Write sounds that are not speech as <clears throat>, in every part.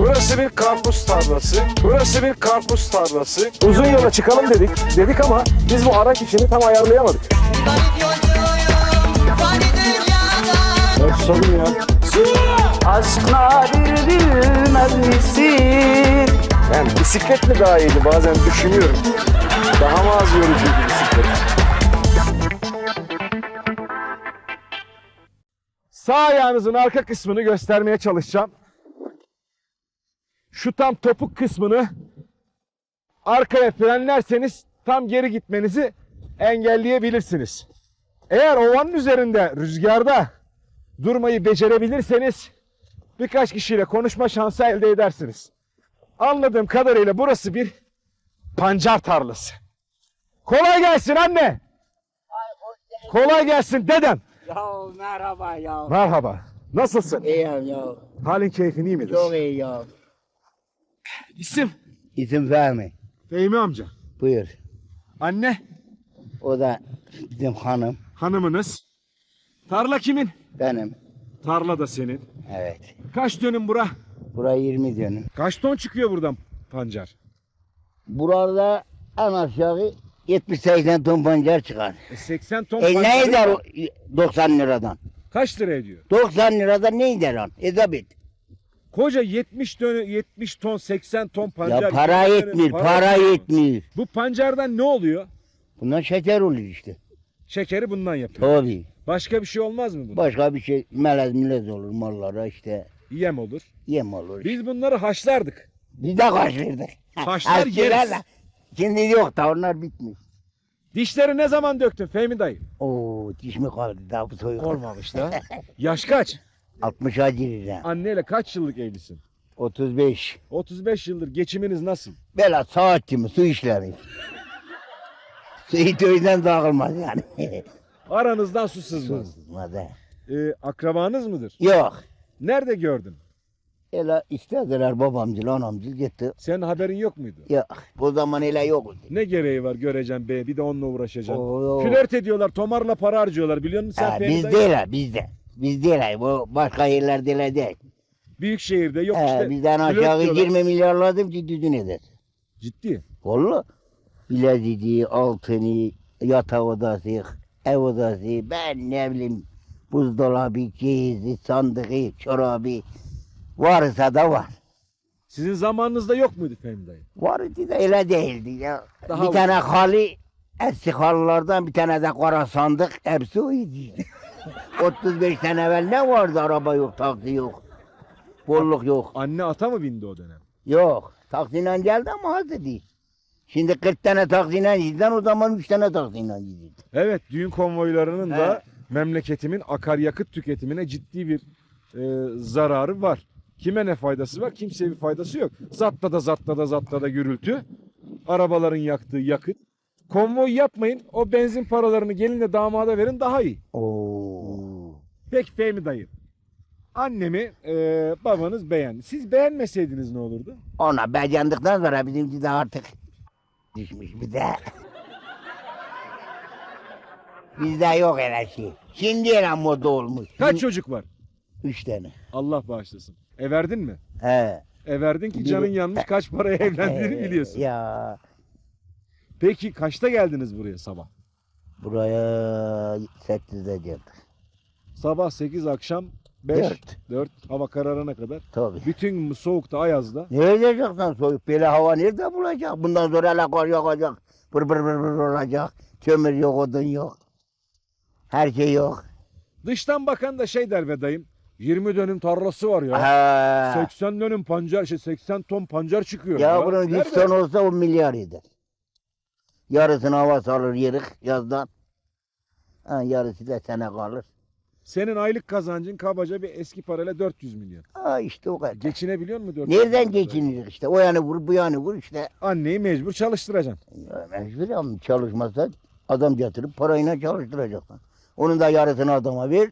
Burası bir karpuz tarlası. Burası bir karpuz tarlası. Uzun yola çıkalım dedik. Dedik ama biz bu araç işini tam ayarlayamadık. Sorun ya. Aşk nadir bilmez misin? Yani bisiklet mi daha iyiydi bazen düşünüyorum. Daha mı az yorucuydu bisiklet? Sağ ayağınızın arka kısmını göstermeye çalışacağım. Şu tam topuk kısmını arkaya frenlerseniz tam geri gitmenizi engelleyebilirsiniz. Eğer ovanın üzerinde rüzgarda durmayı becerebilirseniz birkaç kişiyle konuşma şansı elde edersiniz. Anladığım kadarıyla burası bir pancar tarlası. Kolay gelsin anne. Kolay gelsin dedem. Ya merhaba ya. Merhaba. Nasılsın? İyiyim ya. Halin keyfin iyi midir? Çok iyi ya. İsim? İsim Fehmi. Fehmi amca. Buyur. Anne? O da bizim hanım. Hanımınız? Tarla kimin? Benim. Tarla da senin. Evet. Kaç dönüm bura? Buraya 20 dönüm. Kaç ton çıkıyor buradan pancar? Burada en aşağı 70-80 ton pancar çıkar. E 80 ton E ne pancarı- eder o 90 liradan? Kaç lira ediyor? 90 liradan ne eder lan? Ezabet. Koca 70 dönüm 70 ton 80 ton pancar. Ya para yetmiyor, para yetmiyor. Bu pancardan ne oluyor? Bundan şeker oluyor işte. Şekeri bundan yapıyor. Tabii. Başka bir şey olmaz mı bu? Başka bir şey melez milez olur mallara işte. Yem olur. Yem olur. Biz bunları haşlardık. Biz de kaçırdık. <laughs> Haşlar Eskilerle. yeriz. Şimdi yok da onlar bitmiş. Dişleri ne zaman döktün Fehmi dayı? Oo diş mi kaldı daha bu soyuk. Olmamış da. <laughs> Yaş kaç? 60'a gireceğim. Anneyle kaç yıllık evlisin? 35. 35 yıldır geçiminiz nasıl? Böyle saatçi mi su işlemi. su itöyden dağılmaz yani. Aranızdan su sızmaz. Sızmaz he. Ee, akrabanız mıdır? Yok. Nerede gördün? Öyle istediler babamcıl anamcıl gitti. Senin haberin yok muydu? Yok. O zaman öyle yoktu. Ne gereği var göreceğim be bir de onunla uğraşacaksın. Oo. Flört ediyorlar tomarla para harcıyorlar biliyor musun sen Ha, biz değil ha bizde. Biz değil. Bu başka yerlerde öyle değil. Büyük şehirde yok He, işte. bizden flört aşağı diyorlar. 20 milyarladım ki düzün eder. Ciddi. Valla. Bileziği, altını, yatak odası, ev odası, ben ne bileyim buzdolabı, cehizi, sandığı, çorabı varsa da var. Sizin zamanınızda yok muydu Fehmi dayı? Vardı da öyle değildi ya. Daha- bir tane halı, eski halılardan bir tane de kara sandık, hepsi oydu. 35 sene evvel ne vardı? Araba yok, taksi yok. Bolluk yok. Anne ata mı bindi o dönem? Yok. Taksiyle geldi ama az değil. Şimdi 40 tane taksiyle giden o zaman 3 tane taksiyle gidiyordu. Evet düğün konvoylarının da memleketimin akaryakıt tüketimine ciddi bir e, zararı var. Kime ne faydası var? Kimseye bir faydası yok. Zatta da zatta da zatta da gürültü. Arabaların yaktığı yakıt. Konvoy yapmayın. O benzin paralarını gelinle damada verin daha iyi. Oo. Peki Fehmi dayı. Annemi e, babanız beğendi. Siz beğenmeseydiniz ne olurdu? Ona beğendikten sonra bizimki de artık düşmüş bir de. Bizde yok öyle şey. Şimdi öyle moda olmuş. Kaç çocuk var? Üç tane. Allah bağışlasın. Everdin mi? He. Everdin ki Bir- canın yanmış kaç paraya <laughs> evlendiğini biliyorsun. Ya Peki kaçta geldiniz buraya sabah? buraya 8'de geldik. Sabah 8 akşam 5 Dört. 4 hava kararına kadar. Tabii. Bütün soğukta ayazda. Ne edeceksin soyup böyle hava nerede bulacak? Bundan sonra hele kar yağacak. Bır bır bır bır olacak. Kömür yok, odun yok. Her şey yok. Dıştan bakan da şey der be dayım. 20 dönüm tarlası var ya. Ha. 80 dönüm pancar şey 80 ton pancar çıkıyor. Ya bunun 100 Nerede? ton olsa 10 milyar eder. Yarısını hava salır yerik yazdan. Ha, yarısı da sana kalır. Senin aylık kazancın kabaca bir eski parayla 400 milyon. Ha işte o kadar. Geçinebiliyor mu 400 Nereden milyonla? geçinirik işte? O yanı vur bu yanı vur işte. Anneyi mecbur çalıştıracaksın. Ya Mecbur ama çalışmazsa adam getirip parayla çalıştıracaksın. Onun da yarısını adama ver.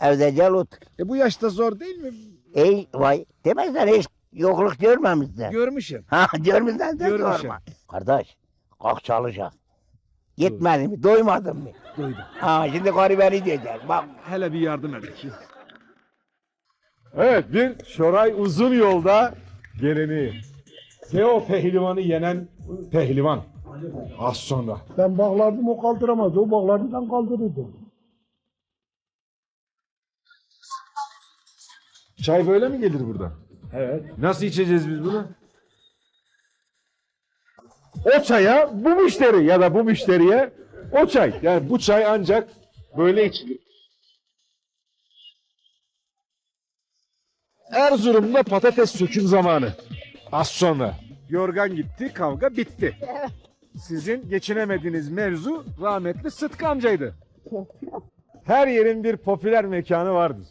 Evde gel otur. E bu yaşta zor değil mi? Ey vay demezler hiç yokluk görmemişler. Görmüşüm. Ha görmüşler de Görmüşüm. sorma. Kardeş kalk çalışak. Gitmedin mi doymadın mı? Duydum. Ha şimdi karı beni diyecek. Bak Hele bir yardım edin. Evet bir Şoray uzun yolda geleneği. Teo pehlivanı yenen pehlivan. Az sonra. Ben bağlardım o kaldıramazdı. O bağlardı ben kaldırırdım. Çay böyle mi gelir burada? Evet. Nasıl içeceğiz biz bunu? O çaya bu müşteri ya da bu müşteriye o çay. Yani bu çay ancak böyle içilir. Erzurum'da patates söküm zamanı. Az sonra. Yorgan gitti, kavga bitti. Sizin geçinemediğiniz mevzu rahmetli Sıtkı amcaydı. Her yerin bir popüler mekanı vardır.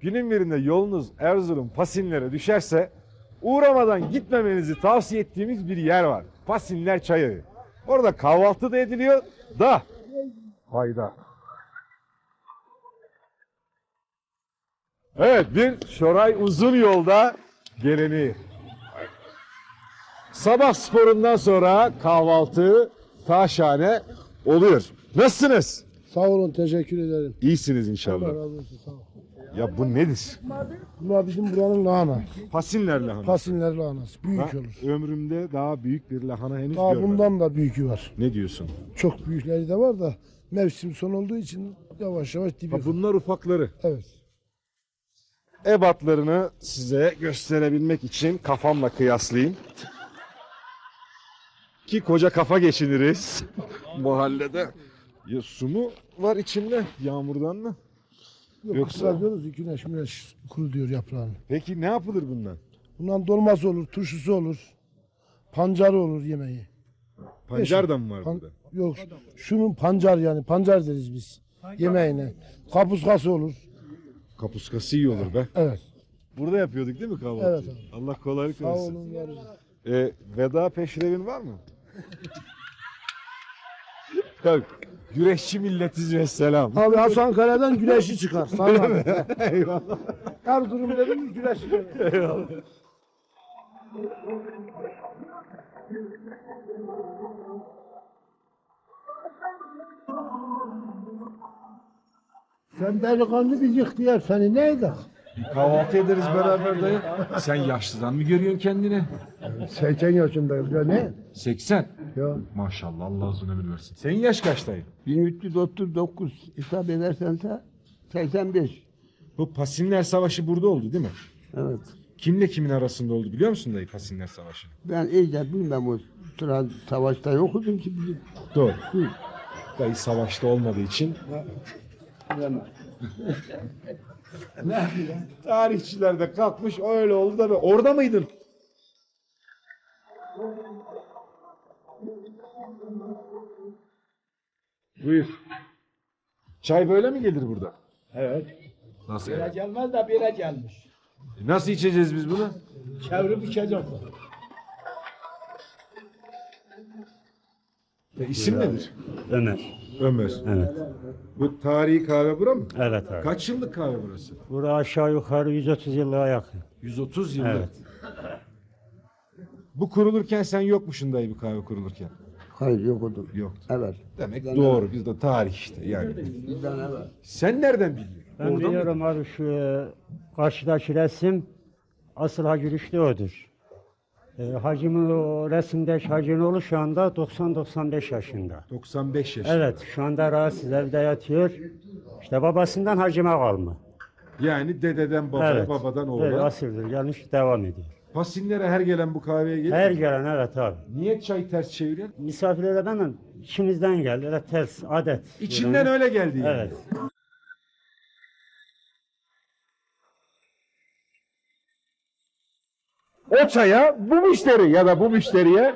Günün birinde yolunuz Erzurum Pasinlere düşerse uğramadan gitmemenizi tavsiye ettiğimiz bir yer var. Pasinler Çayı. Orada kahvaltı da ediliyor da hayda. Evet bir Şoray uzun yolda geleneği. Sabah sporundan sonra kahvaltı taşhane oluyor. Nasılsınız? Sağ olun teşekkür ederim. İyisiniz Allah inşallah. razı olsun sağ ol. Ya bu nedir? Bunlar bizim buranın lahana. Pasinler lahanası. Pasinler lahanası. Büyük Ben olur. ömrümde daha büyük bir lahana henüz Daha görmedim. bundan da büyükü var. Ne diyorsun? Çok büyükleri de var da mevsim son olduğu için yavaş yavaş dibi. Ha, bunlar ufakları. Evet. Ebatlarını size gösterebilmek için kafamla kıyaslayayım. Ki koca kafa geçiniriz <laughs> mahallede. Ya su mu var içinde yağmurdan mı? Yok, Yoksa- Yoksa diyoruz ki güneş güneş kuru diyor yaprağını. Peki ne yapılır bundan? Bundan dolması olur, turşusu olur. Pancarı olur yemeği. Pancar da mı var Pan- burada? yok şunun pancar yani pancar deriz biz yemeğine. Kapuskası olur. Kapuskası iyi olur be. Evet. Burada yapıyorduk değil mi kahvaltı? Evet abi. Allah kolaylık Sağ versin. olun var olun. E, veda peşrevin var mı? <laughs> Yok. Güreşçi milletiz ve selam. Abi Hasan Kale'den güneşi çıkar. <laughs> Sana. Eyvallah. Erzurum dedim mi güneşi çıkar. Sen delikanlı biz ihtiyar seni ne eder? Kahvaltı ederiz beraber dayı. Sen yaşlıdan mı görüyorsun kendini? 80 yaşındayım ya ne? 80. Ya Maşallah Allah uzun ömür versin. Senin yaş kaç dayı? 1339 hesap edersense 85. Bu Pasinler Savaşı burada oldu değil mi? Evet. Kimle kimin arasında oldu biliyor musun dayı Pasinler Savaşı? Ben iyice bilmem o sıra savaşta yokudum ki bizim. Doğru. Dayı savaşta olmadığı için <laughs> tarihçiler de kalkmış öyle oldu da be- orada mıydın? Buyur. Çay böyle mi gelir burada? Evet. Nasıl? Bire gelmez de bire gelmiş. Nasıl içeceğiz biz bunu? Çevirip içecek. E, isim nedir? Ömer. Ömer. Evet. Bu tarihi kahve bura mı? Evet abi. Kaç yıllık kahve burası? Burası aşağı yukarı 130 yıllığa yakın. 130 yıllık. Evet. Bu kurulurken sen yokmuşsun dayı bu kahve kurulurken. Hayır yokudum. Yoktu. Evet. Demek doğru. Bizde tarih işte yani. Bizden evet. Sen nereden biliyorsun? Ben Oradan mı? biliyorum abi şu e, karşıdaki resim asıl Hacı Rüştü odur. E, hacımın o resimdeki hacının oğlu şu anda 90-95 yaşında. 95 yaş. Evet şu anda rahatsız evde yatıyor. İşte babasından hacıma kalma. Yani dededen babaya, evet. babadan oğula. asırdır gelmiş devam ediyor. Pasinlere her gelen bu kahveye gelir. Her mi? gelen evet abi. Niye çay ters çeviriyorsun? Misafirlere ben içimizden geldi. Öyle ters adet. İçinden öyle geldi yani. Evet. O çaya bu müşteri ya da bu müşteriye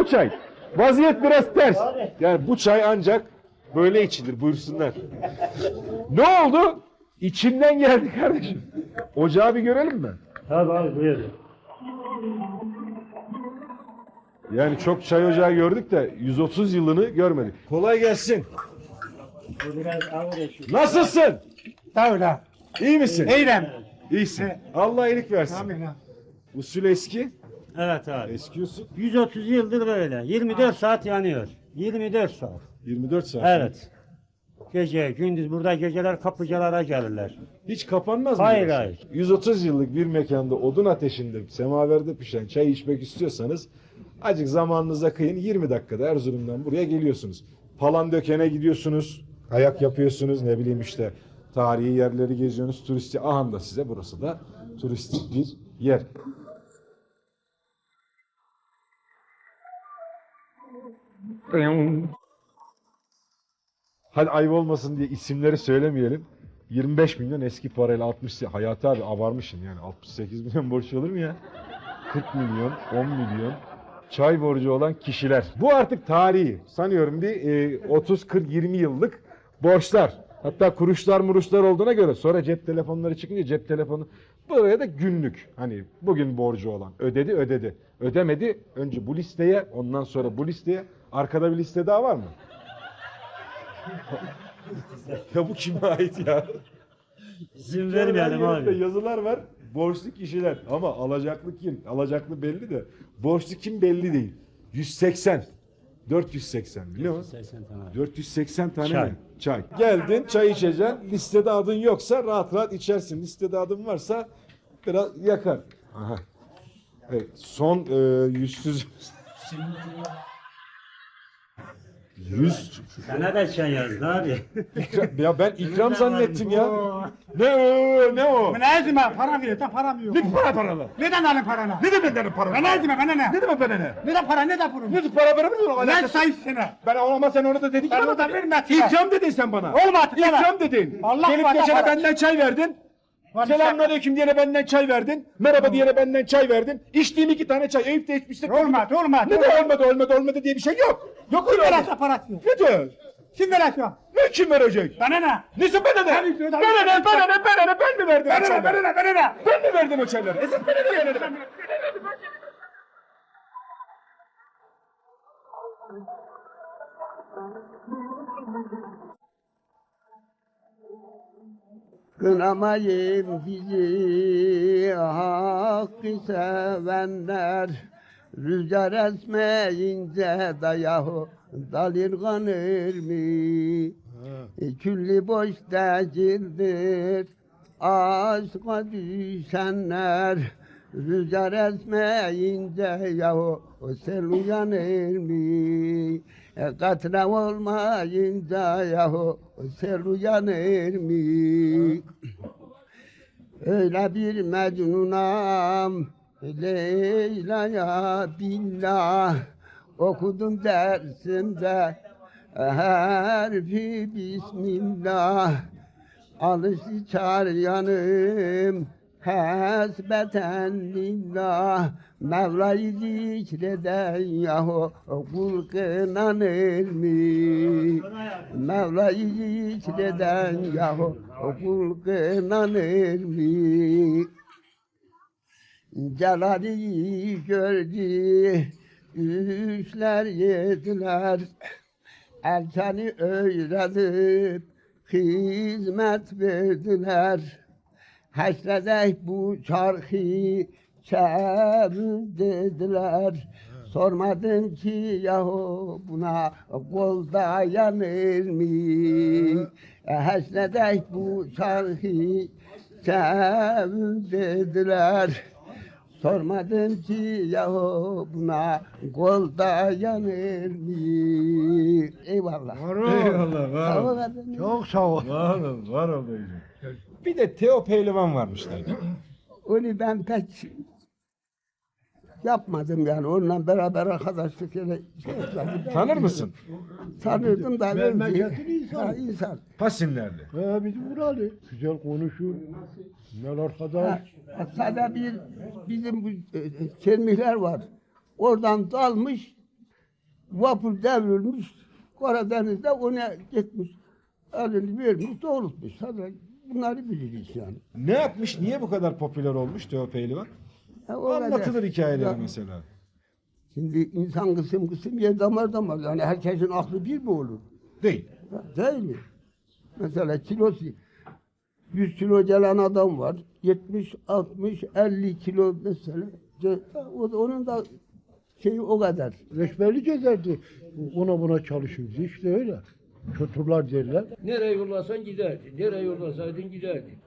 o çay. Vaziyet biraz ters. Yani bu çay ancak böyle içilir buyursunlar. ne oldu? İçimden geldi kardeşim. Ocağı bir görelim mi? Tabii abi buyurun. Yani çok çay ocağı gördük de 130 yılını görmedik. Kolay gelsin. Bu biraz ağır eşit. Nasılsın? Davra. İyi misin? Eylem. İyisin. Allah iyilik versin. Amin. Usul eski. Evet abi. Eski usul. 130 yıldır böyle. 24 saat yanıyor. 24 saat. 24 saat. Evet. Gece, gündüz burada geceler kapıcılara gelirler. Hiç kapanmaz mı? Hayır, burası? hayır. 130 yıllık bir mekanda odun ateşinde semaverde pişen çay içmek istiyorsanız acık zamanınıza kıyın 20 dakikada Erzurum'dan buraya geliyorsunuz. Palandöken'e gidiyorsunuz, ayak yapıyorsunuz ne bileyim işte tarihi yerleri geziyorsunuz, turisti aha da size burası da turistik bir yer. Hadi ayıp olmasın diye isimleri söylemeyelim. 25 milyon eski parayla 60 Hayati abi avarmışsın yani 68 milyon borç olur mu ya? 40 milyon, 10 milyon çay borcu olan kişiler. Bu artık tarihi. Sanıyorum bir e, 30 40 20 yıllık borçlar. Hatta kuruşlar muruşlar olduğuna göre sonra cep telefonları çıkınca cep telefonu buraya da günlük. Hani bugün borcu olan ödedi ödedi. Ödemedi önce bu listeye ondan sonra bu listeye arkada bir liste daha var mı? <laughs> ya bu kime ait ya? İzin Her vermeyelim abi. yazılar var. Borçlu kişiler. Ama alacaklı kim? Alacaklı belli de. Borçlu kim belli değil. 180. 480 biliyor musun? 80 tane. 480 tane Çay. mi? Çay. Geldin çay içeceksin. Listede adın yoksa rahat rahat içersin. Listede adın varsa biraz yakar. Aha. Evet, son e, yüzsüz... Yüz... Sana da çay yazdı abi. ya ben ikram zannettim ya. Ne o? Ne o? Ne zaman para veriyor? Da param yok. Ne para paralı? Neden alın paranı? Ne demek benim param? Ben ne zaman bana ne? Ne demek bana ne? Neden para ne de pulum? Ne para veremiyorum. Ne sayısına? Ben ama sen onu da dedin ki Ben bana onu da vermedim. İkram dedin sen bana. Olmadı, İkram dedin. Allah Gelip geçene benden çay verdin. Selamünaleyküm diyene benden çay verdin. Merhaba diyene benden çay verdin. İçtiğim iki tane çay. Eyüp de içmiştik. Olmadı, olmadı. Ne de olmadı olmadı olmadı diye bir şey yok. Yok Kim öyle. verirse parası yok. Ne diyor? Kim verirse yok. Ne kim verecek? Bana ne? Neyse bana ne? Tabii ki, tabii. Bana ne? Bana ne? Bana ne? Ben mi verdim o Bana ne? çayları? Bana ne? Bana ne? Ben mi verdim o çayları? Esas bana ne yani? Kınamayın bizi hakkı sevenler. Rüzgar esmeyince da yahu dalırganır mı? E, Külli boş değildir aşka düşenler. Rüzgar esmeyince yahu sel uyanır mı? E, Katre olmayınca yahu sel uyanır mı? Öyle bir mecnunam Leyla'ya billah Okudum dersimde Harfi Bismillah Alıştı çar yanım Hasbeten lillah Mevla'yı zikreden yahu Kul kınanır mı? Mevla'yı zikreden yahu Kul kınanır mı? Celali gördü Üçler yediler Erkeni öğrenip hizmet verdiler. Hasredek bu çarkı çevir dediler. Sormadım ki yahu buna kol dayanır mı? Hasredek bu çarkı çevir dediler. Sormadım ki yahu buna kol dayanır mı? Eyvallah. Eyvallah var Sağ ol. ol efendim. Çok sağ ol. Var ol, var ol dayıcım. Bir de Teo Pehlivan varmışlar. Onu ben pek yapmadım yani. Onunla beraber arkadaşlık öyle şey etmedim. Tanır mısın? Tanırdım da Memleketin verdi. insanı. Ha, insan. Pasinler'de. He bizim buralı. Güzel konuşur. Güzel Ha, arkadaş. Sada bir bizim bu e, çelmihler var. Oradan dalmış, vapur devrilmiş, Karadeniz'de ona gitmiş. Elini vermiş, doğrultmuş. Sada bunları biliriz yani. Ne yapmış? Niye bu kadar popüler olmuş Teo Pehlivan? Ha, o kadar. Anlatılır hikayeleri Ya, mesela. Şimdi insan kısım kısım yer damar damar. Yani herkesin aklı bir mi olur? Değil. Değil mi? Mesela kilosu 100 kilo gelen adam var. 70, 60, 50 kilo mesela. Ce- o- Onun da şeyi o kadar. Reşberlik ederdi. Ona buna çalışırdı. İşte öyle. kötüler derler. Nereye yollasan giderdi. Nereye yollasaydın giderdi.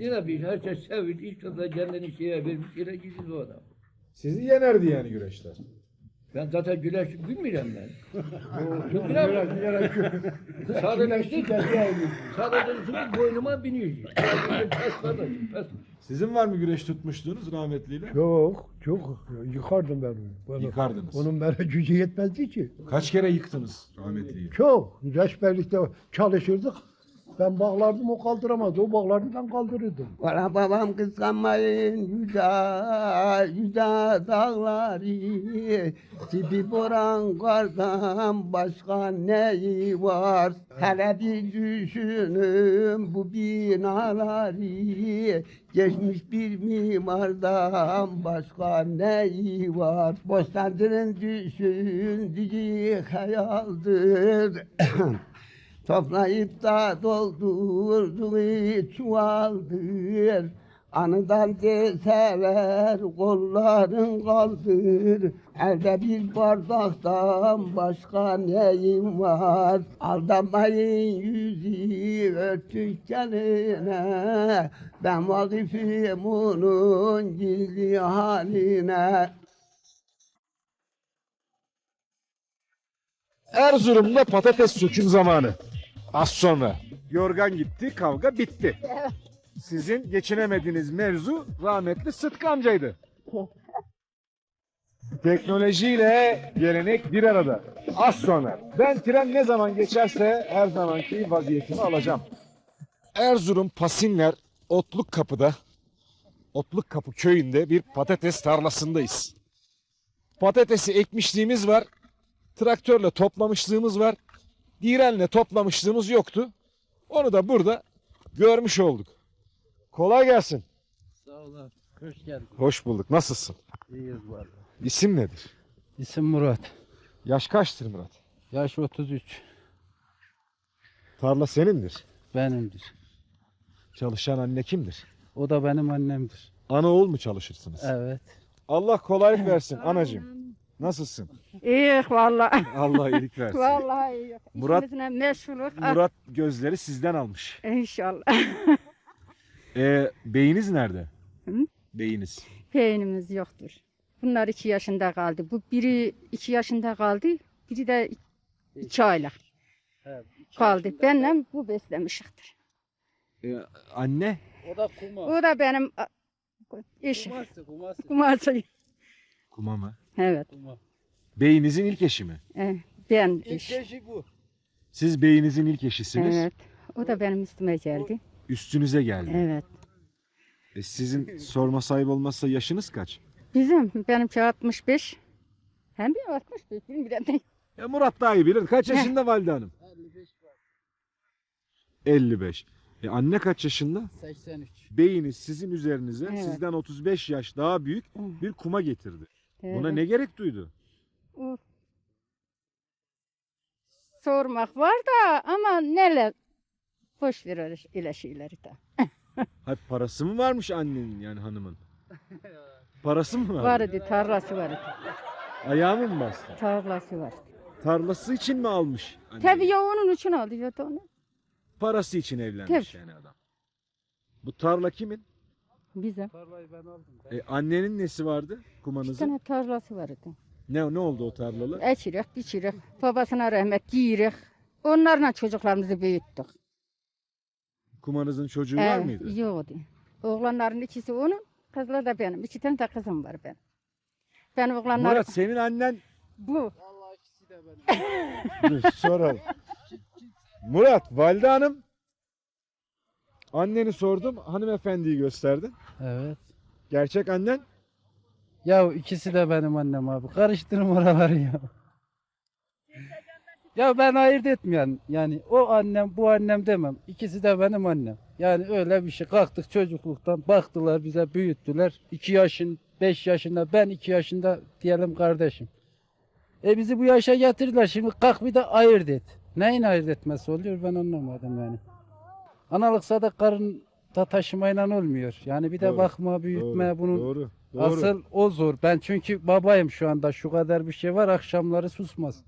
Bir herkes sevdi. İlk defa kendini şeye vermiş gidiyor o adam. Sizi yenerdi yani güreşte. Ben zaten güleş bilmiyorum ben. Çok güleş. Sadece sadece şimdi boynuma biniyor. Pes pes. Sizin var mı güreş tutmuşluğunuz rahmetliyle? Çok, çok yıkardım ben onu. Bana- Yıkardınız. Onun bana gücü yetmezdi ki. Kaç kere yıktınız rahmetliyi? Çok. Reçberlikte çalışırdık. Ben bağlardım o kaldıramazdı. O bağlardı ben kaldırırdım. Kara babam kıskanmayın yüce yüce dağları. Tipi boran kardan başka neyi var? Hele bir düşünün bu binaları. Geçmiş bir mimardan başka neyi var? Bostancı'nın düşündüğü hayaldir <clears throat> Toplayıp da doldurduğu çuvaldır. Anıdan deseler kolların kaldır. Elde bir bardaktan başka neyim var? Aldanmayın yüzü örtük kendine. Ben vakifim onun gizli haline. Erzurum'da patates söküm zamanı. Az sonra. Yorgan gitti, kavga bitti. Sizin geçinemediğiniz mevzu rahmetli Sıtkı amcaydı. <laughs> Teknolojiyle gelenek bir arada. Az sonra. Ben tren ne zaman geçerse her zamanki vaziyetimi alacağım. Erzurum Pasinler Otluk Kapı'da Otluk Kapı köyünde bir patates tarlasındayız. Patatesi ekmişliğimiz var. Traktörle toplamışlığımız var. Direnle toplamışlığımız yoktu. Onu da burada görmüş olduk. Kolay gelsin. Sağ ol abi. Hoş geldin. Hoş bulduk. Nasılsın? İyiyiz var. İsim nedir? İsim Murat. Yaş kaçtır Murat? Yaş 33. Tarla senindir. Benimdir. Çalışan anne kimdir? O da benim annemdir. Ana oğul mu çalışırsınız? Evet. Allah kolaylık versin anacığım. Nasılsın? İyi vallahi. Allah iyilik <laughs> versin. Vallahi iyi. Murat- İşimizle meşgulük. Ah, Murat gözleri sizden almış. İnşallah. <laughs> Ee, beyiniz nerede? Hı? Beyiniz. Peynimiz yoktur. Bunlar iki yaşında kaldı. Bu biri iki yaşında kaldı. Biri de iki aylık kaldı. Benle bu beslemişiktir. Ee, anne? O da kuma. O da benim a, eşim. Kuması, kuması. Kumarsı. Kuma mı? Evet. Beyinizin ilk eşi mi? eh, Ben İlk eş. eşi bu. Siz beyinizin ilk eşisiniz. Evet. O da benim üstüme geldi. Üstünüze geldi. Evet. E, sizin sorma sahip olmazsa yaşınız kaç? Bizim benimki 65. Hem bir 65 bilmiyorum. Ya Murat daha iyi bilir. Kaç yaşında Valide Hanım? 55. E anne kaç yaşında? 83. Beyiniz sizin üzerinize Evet. sizden 35 yaş daha büyük Hı. bir kuma getirdi. Buna ne gerek duydu? Uf. Sormak var da ama neler boş ver öyle şeyleri de. <laughs> Hayır parası mı varmış annenin yani hanımın? <laughs> Parası mı var? Vardı tarlası vardı. Ayağımı mı bastı? Tarlası var. Tarlası için mi almış? anneyi? Tabii ya onun için aldı ya da onu. Parası için evlenmiş Tabii. yani adam. Bu tarla kimin? Bize. Tarlayı ben aldım. E, annenin nesi vardı Bir kumanızın? tane tarlası vardı. Ne ne oldu o tarlalı? Eçirek, biçirek, babasına rahmet giyirek. Onlarla çocuklarımızı büyüttük. Kumanızın çocuğu var mıydı? Yoktu. Oğlanların ikisi onun, kızlar da benim. İki tane de kızım var benim. Ben oğlanlar... Murat senin annen Bu. Vallahi ikisi de benim. Dur, soralım. Murat, Valide Hanım. Anneni sordum, hanımefendiyi gösterdin. Evet. Gerçek annen? Ya ikisi de benim annem abi. Karıştırma oraları ya. Ya ben ayırt etmiyorum. Yani o annem bu annem demem. İkisi de benim annem. Yani öyle bir şey. Kalktık çocukluktan baktılar bize büyüttüler. 2 yaşın 5 yaşında ben 2 yaşında diyelim kardeşim. E bizi bu yaşa getirdiler. Şimdi kalk bir de ayırt et. Neyin ayırt etmesi oluyor ben anlamadım yani. Analıksa da karın da taşımayla olmuyor. Yani bir de Doğru, bakma, büyütme doğru, bunun Doğru, doğru. Asıl o zor. Ben çünkü babayım şu anda. Şu kadar bir şey var. Akşamları susmaz.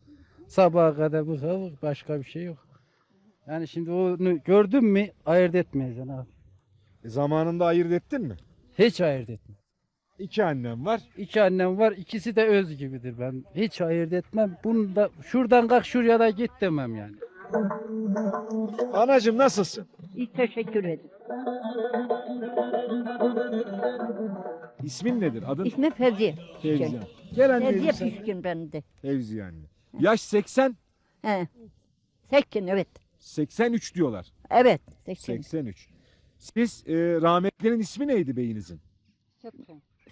Sabaha kadar bu havuk başka bir şey yok. Yani şimdi onu gördün mü ayırt etmeyeceksin abi. E, zamanında ayırt ettin mi? Hiç ayırt etmem. İki annem var. İki annem var ikisi de öz gibidir ben. Hiç ayırt etmem. Bunu da şuradan kalk şuraya da git demem yani. Anacığım nasılsın? İyi teşekkür ederim. İsmin nedir? Adın İsmi Fevzi. Fevziye. Gel anneciğim Fevziye sen. Pişkin ben de. Fevziye anne. Yaş 80, He. Sekin evet. 83 diyorlar. Evet. Sekin. 83. Siz e, rahmetlinin ismi neydi beyinizin?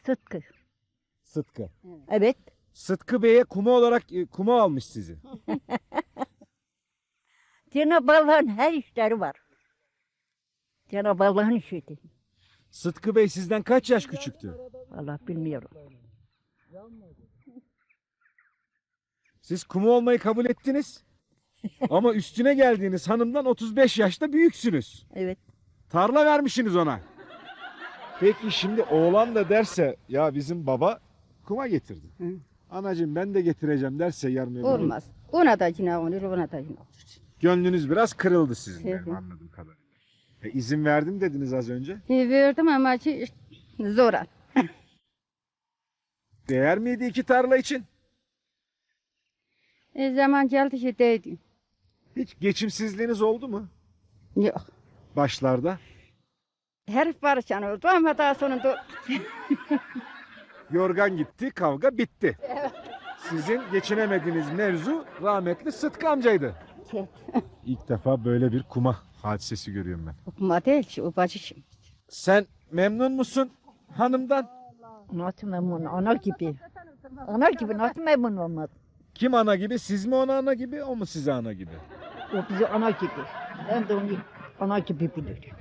Sıtkı. Sıtkı. Evet. Sıtkı Bey'e kuma olarak e, kuma almış sizi. <laughs> Cenab-ı Allah'ın her işleri var. Cenab-ı Allah'ın işiydi. Sıtkı Bey sizden kaç yaş küçüktü? Allah bilmiyorum. Siz kuma olmayı kabul ettiniz. Ama üstüne geldiğiniz hanımdan 35 yaşta büyüksünüz. Evet. Tarla vermişsiniz ona. Peki şimdi oğlan da derse ya bizim baba kuma getirdi. Hı. Anacığım ben de getireceğim derse yarın öbür gün Olmaz. Ona da yine olur, ona da yine olur. Gönlünüz biraz kırıldı sizin benim anladığım kadarıyla. E, izin verdim dediniz az önce. Verdim ama ki zor. <laughs> Değer miydi iki tarla için? E, zaman geldi ki değdi. Hiç geçimsizliğiniz oldu mu Yok. başlarda? Herif barışan oldu ama daha sonunda <laughs> Yorgan gitti, kavga bitti. Sizin geçinemediğiniz mevzu rahmetli Sıtkı amcaydı. Evet. <laughs> İlk defa böyle bir kuma hadisesi görüyorum ben. okuma değil ki o bacı şimdi. Sen memnun musun hanımdan? Nasıl memnun, ana gibi. Ana gibi nasıl memnun olmaz? Kim ana gibi? Siz mi ona ana gibi, o mu size ana gibi? O bizi ana gibi. Ben de onu ana gibi bilirim.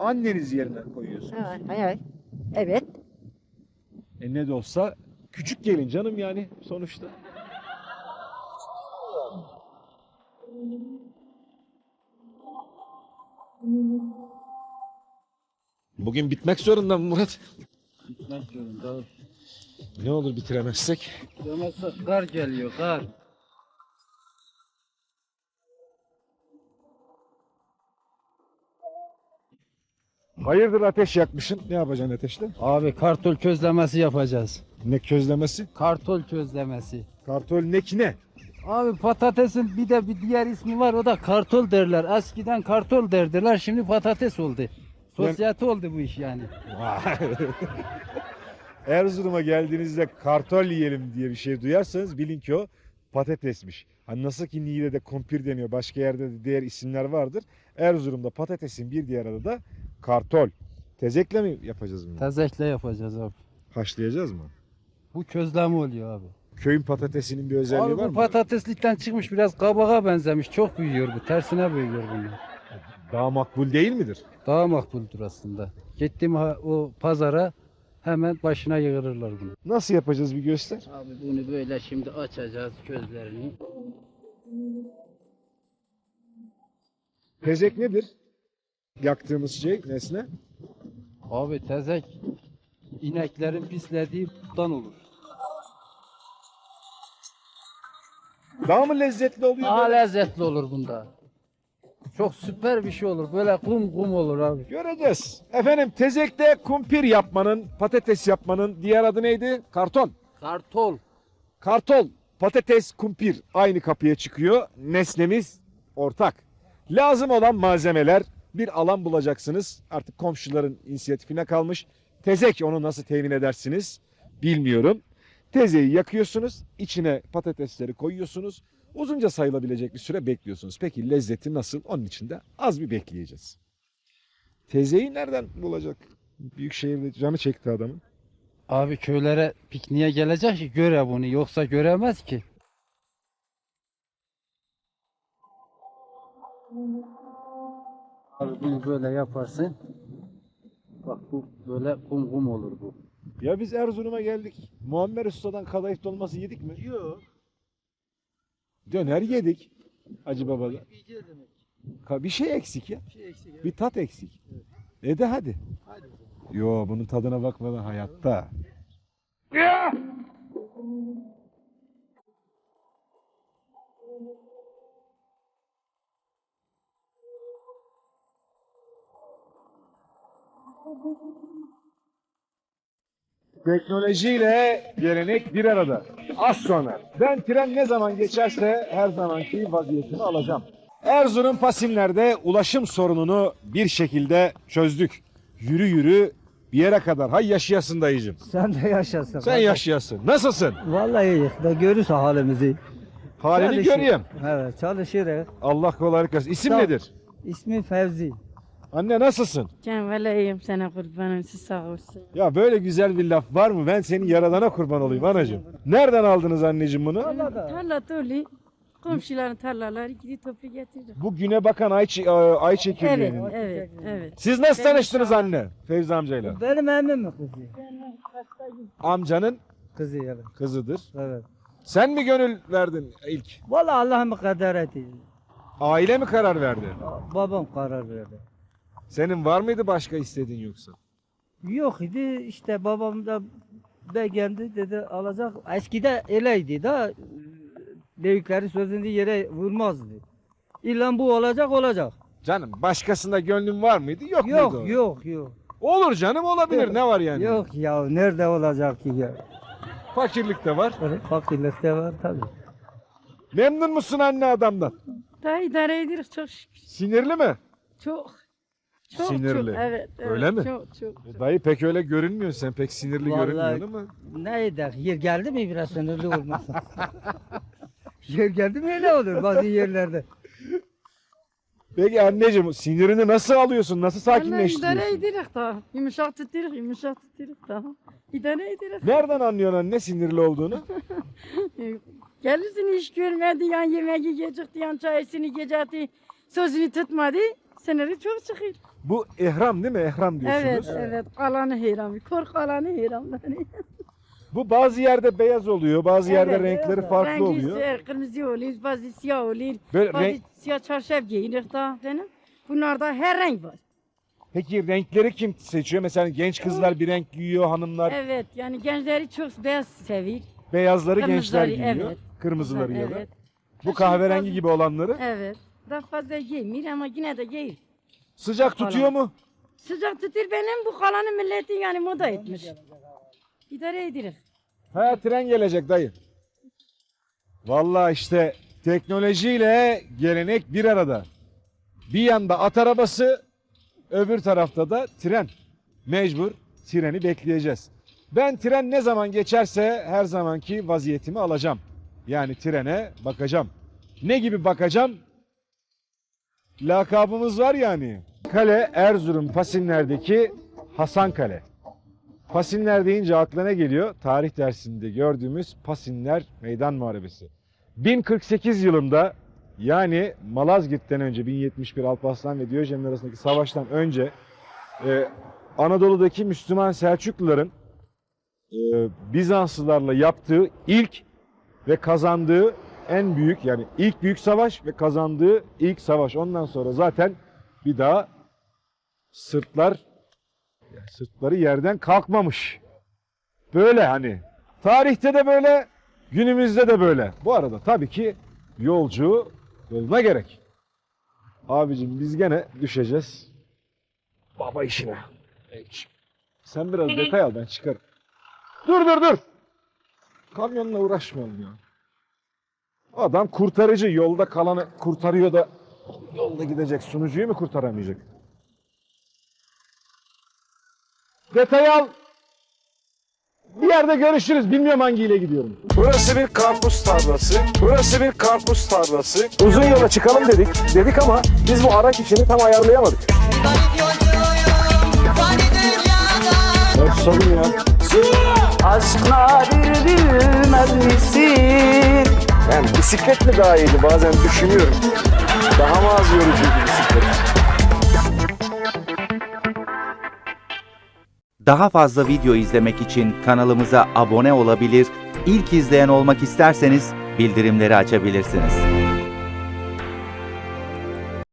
Anneniz yerine koyuyorsun. Evet. Evet. evet. E ne de olsa küçük gelin canım yani sonuçta. Bugün bitmek zorunda mı Murat? Gitmek zorunda. Ne olur bitiremezsek? Demezse kar geliyor kar. Hayırdır ateş yakmışsın? Ne yapacaksın ateşle? Abi kartol közlemesi yapacağız. Ne közlemesi? Kartol közlemesi. Kartol ne ki ne? Abi patatesin bir de bir diğer ismi var o da kartol derler. Eskiden kartol derdiler şimdi patates oldu. Sosyete oldu bu iş yani. <laughs> Erzurum'a geldiğinizde kartol yiyelim diye bir şey duyarsanız bilin ki o patatesmiş. Hani nasıl ki Niğde'de kumpir deniyor, başka yerde de diğer isimler vardır. Erzurum'da patatesin bir diğer adı da kartol. Tezekle mi yapacağız bunu? Tezekle yapacağız abi. Haşlayacağız mı? Bu közleme oluyor abi. Köyün patatesinin bir özelliği Abi var bu mı? patateslikten çıkmış biraz kabağa benzemiş. Çok büyüyor bu. Tersine büyüyor bunlar. Daha makbul değil midir? Daha makbuldür aslında. Gittim ha- o pazara hemen başına yığılırlar bunu. Nasıl yapacağız bir göster. Abi bunu böyle şimdi açacağız közlerini. Tezek nedir? Yaktığımız şey, nesne. Abi tezek ineklerin pislediği bundan olur. Daha mı lezzetli oluyor? Daha böyle? lezzetli olur bunda. Çok süper bir şey olur. Böyle kum kum olur abi. Göreceğiz. Efendim tezekte kumpir yapmanın, patates yapmanın diğer adı neydi? Karton. Kartol. Kartol, patates, kumpir aynı kapıya çıkıyor. Nesnemiz ortak. Lazım olan malzemeler bir alan bulacaksınız. Artık komşuların inisiyatifine kalmış. Tezek onu nasıl temin edersiniz bilmiyorum. Tezeyi yakıyorsunuz, içine patatesleri koyuyorsunuz. Uzunca sayılabilecek bir süre bekliyorsunuz. Peki lezzeti nasıl? Onun için de az bir bekleyeceğiz. Tezeyi nereden bulacak? Büyükşehir'de canı çekti adamın. Abi köylere pikniğe gelecek ki göre bunu. Yoksa göremez ki. Abi bunu böyle yaparsın. Bak bu böyle kum kum olur bu. Ya biz Erzurum'a geldik. Muammer Usta'dan kadayıf dolması yedik mi? Yok. Döner yedik. Acı babada. Ka- Bir şey eksik ya. Bir şey eksik. evet. Bir tat eksik. Evet. E de hadi. Hadi. Yo bunun tadına bakmadan hayatta. Thank you. Teknolojiyle gelenek bir arada. Az sonra. Ben tren ne zaman geçerse her zamanki vaziyetimi alacağım. Erzurum Pasimler'de ulaşım sorununu bir şekilde çözdük. Yürü yürü bir yere kadar. Hay yaşayasın dayıcım. Sen de yaşasın. Sen yaşayasın. Nasılsın? Vallahi iyi. Da görürse halimizi. Halini Çalışıyor. göreyim. Evet çalışırız. Allah kolaylık versin. İsim ol. nedir? İsmi Fevzi. Anne nasılsın? Can valla iyiyim sana kurbanım siz sağ olsun. Ya böyle güzel bir laf var mı? Ben senin yaradana kurban olayım anacığım. Nereden aldınız anneciğim bunu? Tarla dolu. Komşuların tarlaları gidip toplu getirir. Bu güne bakan ay, e, ay çekirdeğinin. Evet, evet, evet. Siz nasıl Benim tanıştınız anne? Fevzi amcayla. Benim emmim mi kızı? Amcanın Kızı evet. kızıdır. Evet. Sen mi gönül verdin ilk? Vallahi Allah mı kader etti. Aile mi karar verdi? Babam karar verdi. Senin var mıydı başka istediğin yoksa? Yok idi işte babam da beğendi dedi alacak. Eskide öyleydi da büyükleri sözünü yere vurmazdı. İlla bu olacak olacak. Canım başkasında gönlün var mıydı? Yok, Yok muydu? yok yok. Olur canım olabilir. Yok. Ne var yani? Yok ya nerede olacak ki ya? Fakirlik de var. Fakirlikte var tabii. Memnun musun anne adamdan? Daha idare ediyoruz çok şükür. Sinirli mi? Çok. Çok Sinirli. çok. Evet, evet. Öyle mi? Çok çok. E, Dayı pek öyle görünmüyorsun. Sen pek sinirli Vallahi- görünmüyorsun ama. Ne eder? Yer geldi mi biraz sınırlı olmaz. <laughs> yer geldi mi ne olur bazı yerlerde. Peki anneciğim sinirini nasıl alıyorsun? Nasıl Vallahi idare sakinleştiriyorsun? ediyoruz da. Yumuşak tutuyoruz, yumuşak tutuyoruz da. İdare ediyoruz. Nereden anlıyorsun anne sinirli olduğunu? <laughs> Gelirsin iş görmedi, yan yemeği gecikti, yan çayısını gecikti. Sözünü tutmadı. Seneri çok çıkıyor. Bu ehram değil mi? Ehram Evet, diyorsunuz. evet. Alanı heyran. Kork alanı heyran. <laughs> Bu bazı yerde beyaz oluyor, bazı yerde Evet, renkleri evet. farklı Rengi oluyor. zer- kırmızı oluyor, bazı siyah oluyor. Böyle Bazı renk- siyah çarşaf giyinir da benim. Bunlarda her renk var. Peki renkleri kim seçiyor? Mesela genç kızlar bir renk giyiyor, hanımlar Evet, yani gençleri çok beyaz seviyor. beyazları gençler Kırmızıları, giyiyor. evet. Kırmızıları ya da. Evet. Bu kahverengi gibi olanları. Evet. Daha fazla giymiyor ama yine de giyiyor. Sıcak tutuyor mu? Sıcak tutur benim bu kalanı milleti yani moda etmiş. İdare edilir. Ha tren gelecek dayı. Vallahi işte teknolojiyle gelenek bir arada. Bir yanda at arabası, öbür tarafta da tren. Mecbur treni bekleyeceğiz. Ben tren ne zaman geçerse her zamanki vaziyetimi alacağım. Yani trene bakacağım. Ne gibi bakacağım? Lakabımız var yani. Kale Erzurum Pasinler'deki Hasan Kale. Pasinler deyince akla ne geliyor? Tarih dersinde gördüğümüz Pasinler Meydan Muharebesi. 1048 yılında yani Malazgirt'ten önce 1071 Alparslan ve Diyojen arasındaki savaştan önce e, Anadolu'daki Müslüman Selçukluların e, Bizanslılarla yaptığı ilk ve kazandığı en büyük yani ilk büyük savaş ve kazandığı ilk savaş. Ondan sonra zaten bir daha Sırplar yani sırtları yerden kalkmamış. Böyle hani. Tarihte de böyle, günümüzde de böyle. Bu arada tabii ki yolcu yoluna gerek. Abicim biz gene düşeceğiz. Baba işine. Hiç. Sen biraz detay al ben çıkarım. Dur dur dur. Kamyonla uğraşmayalım ya. Adam kurtarıcı yolda kalanı kurtarıyor da yolda gidecek sunucuyu mu kurtaramayacak? Detay al. Bir yerde görüşürüz. Bilmiyorum hangiyle gidiyorum. Burası bir karpuz tarlası. Burası bir karpuz tarlası. Uzun yola çıkalım dedik. Dedik ama biz bu araç işini tam ayarlayamadık. Sorun ya. Aşkla bir bilmez misin? Yani bisiklet mi daha iyiydi bazen düşünüyorum. Daha mı az yorucuydu bisiklet? Daha fazla video izlemek için kanalımıza abone olabilir, ilk izleyen olmak isterseniz bildirimleri açabilirsiniz.